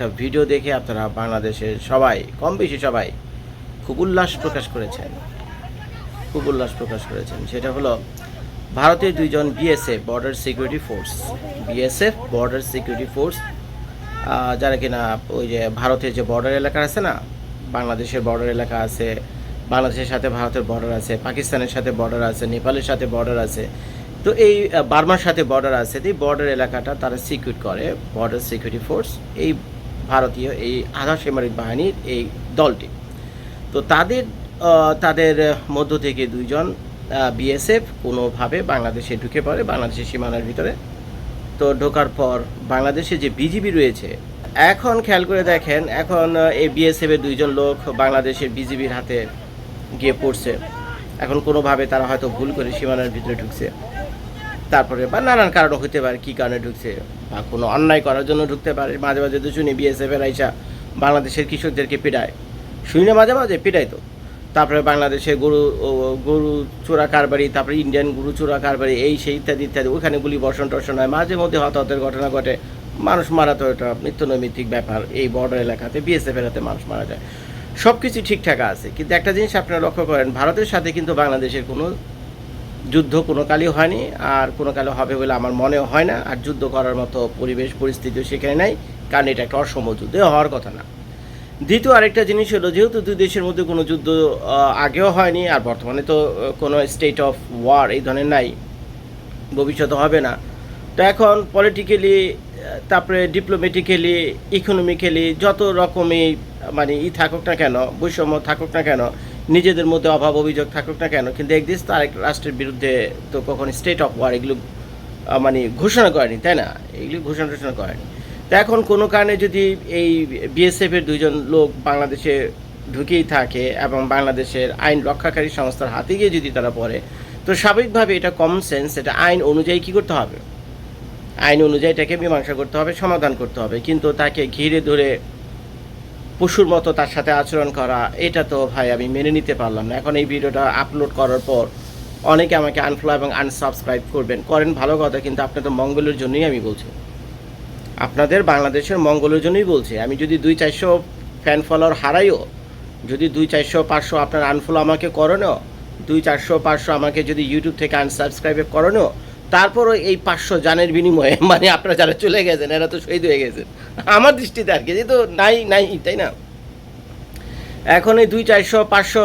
একটা ভিডিও দেখে আপনারা বাংলাদেশের সবাই, কম বেশি সবাই খুব উল্লাস প্রকাশ করেছেন। খুব উল্লাস প্রকাশ করেছেন। সেটা হলো, ভারতের দুইজন BSF border security force BSF border security force যারা কিনা ওই যে ভারতের যে বর্ডার এলাকা আছে না, বাংলাদেশের বর্ডার এলাকা আছে, বাংলাদেশের সাথে ভারতের বর্ডার আছে, পাকিস্তানের সাথে বর্ডার আছে, নেপালের সাথে বর্ডার আছে, তো এই বার্মার সাথে বর্ডার আছে এই বর্ডার এলাকাটা তারা সিকিউর করে বর্ডার সিকিউরিটি ফোর্স এই ভারতীয় এই আধা সামরিক বাহিনীর এই দলটি। তো তাদের তাদের মধ্য থেকে দুইজন বিএসএফ কোনোভাবে বাংলাদেশে ঢুকে পড়ে, বাংলাদেশের সীমানার ভিতরে। তো ঢোকার পর বাংলাদেশে যে বিজিবি রয়েছে, এখন খেয়াল করে দেখেন, এখন এই বিএসএফ এর দুইজন লোক বাংলাদেশের বিজিবির হাতে গিয়ে পড়ছে। এখন কোনোভাবে তারা হয়তো ভুল করে সীমানার ভিতরে ঢুকছে। তারপরে বা নানান কারণ হতে পারে, কী কারণে ঢুকছে বা কোনো অন্যায় করার জন্য ঢুকতে পারে। মাঝে মাঝে তো শুনি বিএসএফ এর আইসা বাংলাদেশের কৃষকদেরকে পিটায়। শুনি না মাঝে মাঝে পিটাই তো। তারপরে বাংলাদেশে গরু গরু চোরা কারবারি, তারপরে ইন্ডিয়ান গরু চোরা কারবারি, এই সেই ইত্যাদি ইত্যাদি ওখানে গুলি বর্ষণ টর্ষণ হয়। মাঝে মধ্যে হতাহতের ঘটনা ঘটে। মানুষ মারা তো এটা নিত্য নৈমিত্তিক ব্যাপার, এই বর্ডার এলাকাতে বিএসএফ এর হাতে মানুষ মারা যায়। সব কিছু ঠিকঠাক আছে, কিন্তু একটা জিনিস আপনারা লক্ষ্য করেন, ভারতের সাথে কিন্তু বাংলাদেশের কোনো যুদ্ধ কোনো কালই হয়নি, আর কোনো কালে হবে বলে আমার মনেও হয় না। আর যুদ্ধ করার মতো পরিবেশ, পরিস্থিতিও সেখানে নাই, কারণ এটা একটা অসম যুদ্ধ হওয়ার কথা না। দ্বিতীয় আরেকটা জিনিস হলো, যেহেতু দুই দেশের মধ্যে কোনো যুদ্ধ আগেও হয়নি, আর বর্তমানে তো কোনো স্টেট অফ ওয়ার এই ধরনের নাই, ভবিষ্যতে হবে না। তো এখন পলিটিক্যালি তারপরে ডিপ্লোমেটিক্যালি ইকোনমিক্যালি যত রকমই মানে ই থাকুক না কেন, বৈষম্য থাকুক না কেন নিজেদের মধ্যে অভাব, অভিযোগ থাকুক না কেন, কিন্তু এক দেশ তো আরেক রাষ্ট্রের বিরুদ্ধে তো কখনো স্টেট অফ ওয়ার এগুলো মানে ঘোষণা করেনি, তাই না? এগুলি ঘোষণা টোষণা করেনি। তো এখন কোনো কারণে যদি এই বিএসএফ এর দুইজন লোক বাংলাদেশে ঢুকেই থাকে এবং বাংলাদেশের আইন রক্ষাকারী সংস্থার হাতে গিয়ে যদি তারা পড়ে, তো স্বাভাবিকভাবে এটা কমন সেন্স এটা আইন অনুযায়ী কী করতে হবে? আইন অনুযায়ী এটাকে মীমাংসা করতে হবে, সমাধান করতে হবে। কিন্তু তাকে ঘিরে ধরে পশুর মতো তার সাথে আচরণ করা, এটা তো ভাই আমি মেনে নিতে পারলাম না। এখন এই ভিডিওটা আপলোড করার পর অনেকে আমাকে আনফলো এবং আনসাবস্ক্রাইব করবেন। করেন ভালো কথা, কিন্তু আপনাদের মঙ্গলের জন্যই আমি বলছি। আপনাদের বাংলাদেশের মঙ্গলের জন্যই বলছি। আমি যদি দুই চারশো ফ্যান ফলোয়ার হারাইও, যদি দুই চারশো, পাঁচশো আপনার আনফলো আমাকে করণেও দুই চারশো, পাঁচশো আমাকে যদি ইউটিউব থেকে আনসাবস্ক্রাইব করণেও তারপরও এই পাঁচশো জানের বিনিময়ে মানে আপনারা যারা চলে গেছেন, এরা তো শহীদ হয়ে গেছেন আমার দৃষ্টিতে আর কি, যেহেতু নাই নাই তাই না? এখন এই দুই চারশো, পাঁচশো,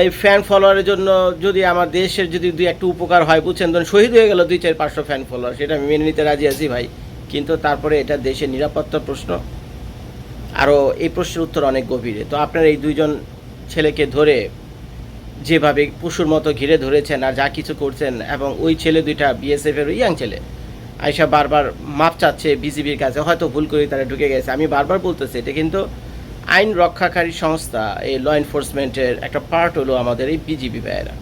এই ফ্যান ফলোয়ারের জন্য যদি আমার দেশের যদি দুই একটু উপকার হয়, বুঝছেন? ধরুন শহীদ হয়ে গেল দুই চার, পাঁচশো ফ্যান ফলোয়ার সেটা আমি মেনে নিতে রাজি আছি ভাই। কিন্তু তারপরে এটা দেশের নিরাপত্তার প্রশ্ন। আরও এই প্রশ্নের উত্তর অনেক গভীরে। তো আপনার এই দুইজন ছেলেকে ধরে যেভাবে পশুর মতো ঘিরে ধরেছেন আর যা কিছু করছেন, এবং ওই ছেলে দুইটা বিএসএফ এর ইয়াং ছেলে। আয়সা বারবার মাপ চাচ্ছে বিজিবির কাছে, হয়তো ভুল করে তারা ঢুকে গেছে। আমি বারবার বলতেছি, এটা কিন্তু আইন রক্ষাকারী সংস্থা, এই ল এনফোর্সমেন্টের একটা পার্ট হলো আমাদের এই বিজিবি ভাইয়েরা।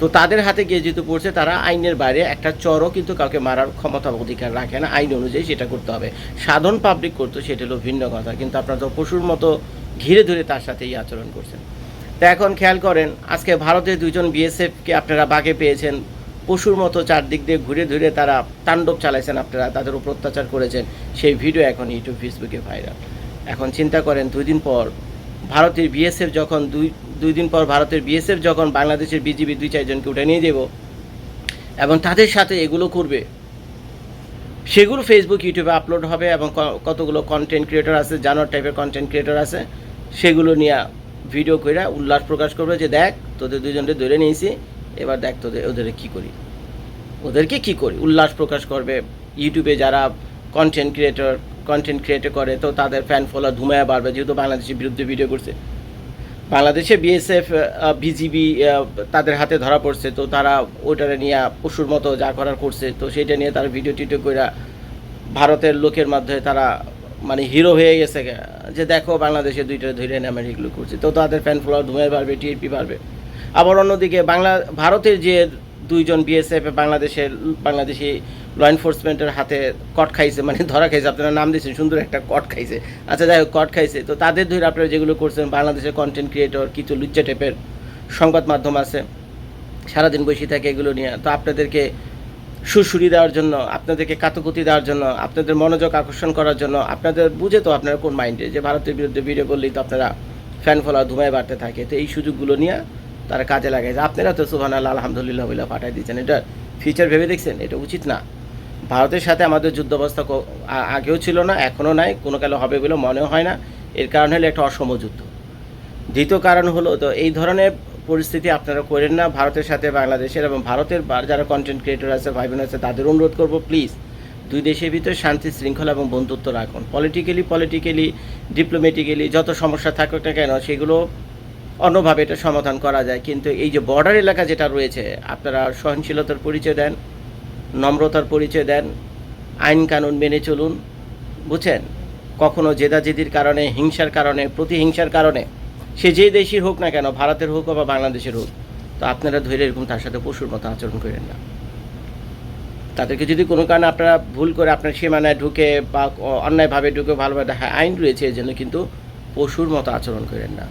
তো তাদের হাতে গিয়ে যেহেতু পড়ছে, তারা আইনের বাইরে একটা চরও কিন্তু কাউকে মারার ক্ষমতা অধিকার রাখে না। আইন অনুযায়ী সেটা করতে হবে। সাধারণ পাবলিক করতো, সেটা হলো ভিন্ন কথা। কিন্তু আপনারা তো পশুর মতো ঘিরে ধরে তার সাথে এই আচরণ করছেন। তো এখন খেয়াল করেন, আজকে ভারতের দুজন বিএসএফকে আপনারা বাগে পেয়েছেন। পশুর মতো চারদিক দিয়ে ঘুরে ঘুরে তারা তাণ্ডব চালাইছেন আপনারা, তাদের উপর অত্যাচার করেছেন। সেই ভিডিও এখন ইউটিউব ফেসবুকে ভাইরাল এখন চিন্তা করেন দুই দিন পর ভারতের বিএসএফ যখন দুই দুই দিন পর ভারতের বিএসএফ যখন বাংলাদেশের বিজিবি দুই চারজনকে উঠে নিয়ে যাব, এবং তাদের সাথে এগুলো করবে। সেগুলো ফেসবুক ইউটিউবে আপলোড হবে এবং কতগুলো কন্টেন্ট ক্রিয়েটর আছে, জানোয়ার টাইপের কন্টেন্ট ক্রিয়েটর আছে, সেগুলো নিয়ে ভিডিও করে উল্লাস প্রকাশ করবে যে, দেখ, তোদের দুজনকে ধরে নিয়েছি, এবার দেখ তোদের ওদের কি করি? ওদেরকে কি করি? উল্লাস প্রকাশ করবে। ইউটিউবে যারা কন্টেন্ট ক্রিয়েটর কন্টেন্ট ক্রিয়েটর করে, তো তাদের ফ্যান ফলোয়ার ধুমায়া বাড়বে, যেহেতু বাংলাদেশের বিরুদ্ধে ভিডিও করছে। বাংলাদেশে বিএসএফ বিজিবি তাদের হাতে ধরা পড়ছে, তো তারা ওইটারে নিয়ে পশুর মতো যা করার করছে, তো সেটা নিয়ে তারা ভিডিও টিডিও করে ভারতের লোকের মাধ্যমে তারা মানে হিরো হয়ে গেছে। যে দেখো বাংলাদেশে দুইটা ধরে এনে আমরা এগুলো করছি। তো তাদের ফ্যান ফলোয়ার ধুমে বাড়বে টিএপি বাড়বে। আবার অন্যদিকে বাংলা, ভারতের যে দুইজন বিএসএফ বাংলাদেশের, বাংলাদেশি ল এনফোর্সমেন্টের হাতে কট খাইছে মানে ধরা খাইছে, আপনারা নাম দিয়েছেন, সুন্দর একটা কট খাইছে। আচ্ছা যাই হোক কট খাইছে। তো তাদের ধরে আপনারা যেগুলো করছেন, বাংলাদেশের কন্টেন্ট ক্রিয়েটর কিছু লুচ্চা টাইপের সংবাদ মাধ্যম আছে, সারাদিন বসে থাকে এগুলো নিয়ে। তো আপনাদেরকে সুশুরি দেওয়ার জন্য, আপনাদেরকে কাতকুতি দেওয়ার জন্য, আপনাদের মনোযোগ আকর্ষণ করার জন্য, আপনাদের বুঝে তো আপনারা কোন মাইন্ডে, যে ভারতের বিরুদ্ধে ভিডিও করলেই তো আপনারা ফ্যান ফলোয়ার ধুমায় বাড়তে থাকে। তো এই সুযোগগুলো নিয়ে তারা কাজে লাগাইছে আপনারা তো সুবান আল্লাহ আলহামদুলিল্লাহ বলে পাঠাই দিচ্ছেন এটা ফিউচার ভেবে দেখছেন? এটা উচিত না। ভারতের সাথে আমাদের যুদ্ধ অবস্থা আগেও ছিল না, এখনও নাই, কোনো কালে হবে বলে মনেও হয় না। এর কারণ হলো একটা অসম যুদ্ধ দ্বিতীয় কারণ হলো তো এই ধরনের পরিস্থিতি আপনারা করেন না, ভারতের সাথে বাংলাদেশের এবং ভারতের যারা কন্টেন্ট ক্রিয়েটর আছে ভাই বোন আছে, তাদের অনুরোধ করব প্লিজ দুই দেশের ভিতরে শান্তি, শৃঙ্খলা এবং বন্ধুত্ব রাখুন। পলিটিক্যালি পলিটিক্যালি ডিপ্লোমেটিক্যালি যত সমস্যা থাকুক না কেন, সেগুলো অন্যভাবে এটা সমাধান করা যায়। কিন্তু এই যে বর্ডার এলাকা যেটা রয়েছে, আপনারা সহনশীলতার পরিচয় দেন, নম্রতার পরিচয় দেন, আইন কানুন মেনে চলুন, বুঝছেন? কখনো জেদাজেদির কারণে, হিংসার কারণে, প্রতিহিংসার কারণে সে যে দেশই হোক না কেন, ভারতের হোক বা বাংলাদেশের হোক, তো আপনারা ধরে এরকম তার সাথে পশুর মতো আচরণ করেন না। তাদেরকে যদি কোনো কারণে আপনারা ভুল করে আপনার সীমানায় ঢুকে বা অন্যায়ভাবে ঢুকে ভালোভাবে হ্যাঁ আইন রয়েছে এর জন্য কিন্তু পশুর মতো আচরণ করেন না।